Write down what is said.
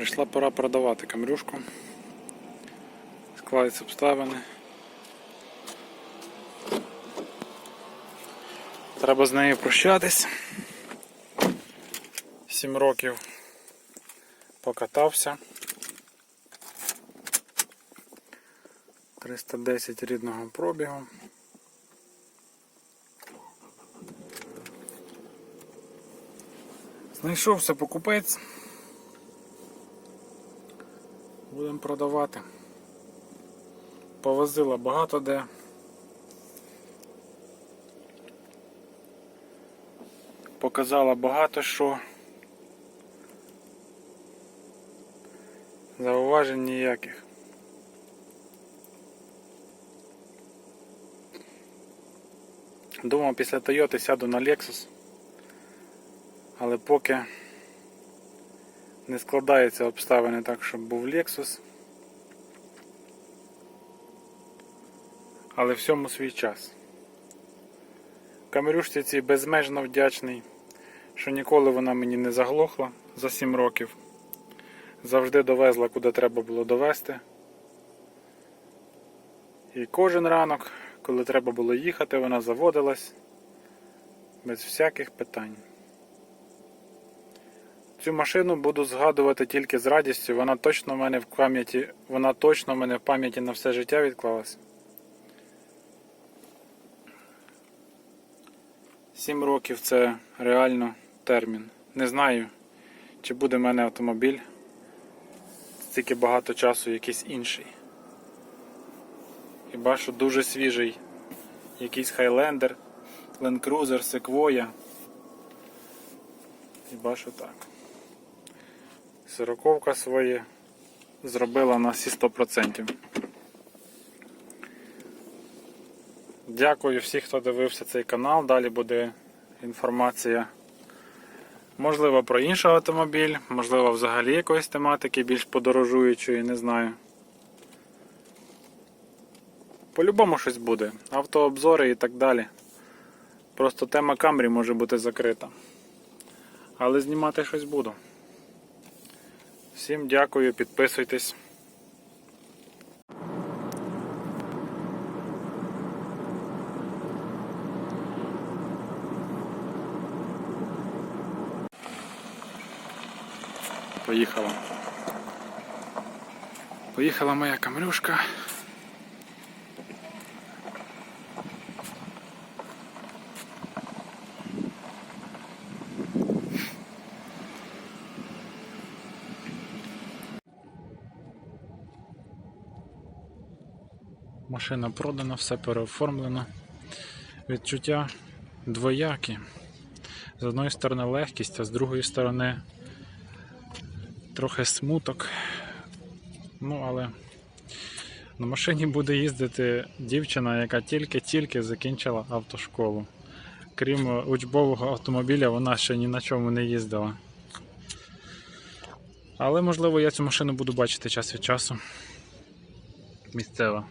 Прийшла пора продавати камрюшку. Складаються обставини. Треба з нею прощатись. Сім років покатався. 310 рідного пробігу. Знайшовся покупець. Будемо продавати. Повозила багато де. Показала багато що. Зауважень ніяких. Думав після Toyota сяду на Lexus. Але поки не складаються обставини так, щоб був Lexus. Але всьому свій час. Камерюшці цій безмежно вдячний, що ніколи вона мені не заглохла за 7 років. Завжди довезла, куди треба було довести. І кожен ранок, коли треба було їхати, вона заводилась без всяких питань. Цю машину буду згадувати тільки з радістю, вона точно в мене в пам'яті, вона точно в мене в пам'яті на все життя відклалась. Сім років це реально термін. Не знаю, чи буде в мене автомобіль стільки багато часу якийсь інший. Хіба що дуже свіжий якийсь Highlander, Land Cruiser, Sequoia. Хіба що так. Сороковка своє зробила на всі 100%. Дякую всім, хто дивився цей канал. Далі буде інформація. Можливо, про інший автомобіль, можливо, взагалі якоїсь тематики більш подорожуючої, не знаю. По-любому щось буде. Автообзори і так далі. Просто тема Камрі може бути закрита. Але знімати щось буду. Всім дякую, підписуйтесь. Поїхала. Поїхала моя камрюшка. Машина продана, все переоформлено. Відчуття двоякі. З одної сторони легкість, а з другої сторони трохи смуток. Ну, але на машині буде їздити дівчина, яка тільки-тільки закінчила автошколу. Крім учбового автомобіля, вона ще ні на чому не їздила. Але можливо я цю машину буду бачити час від часу. Місцева.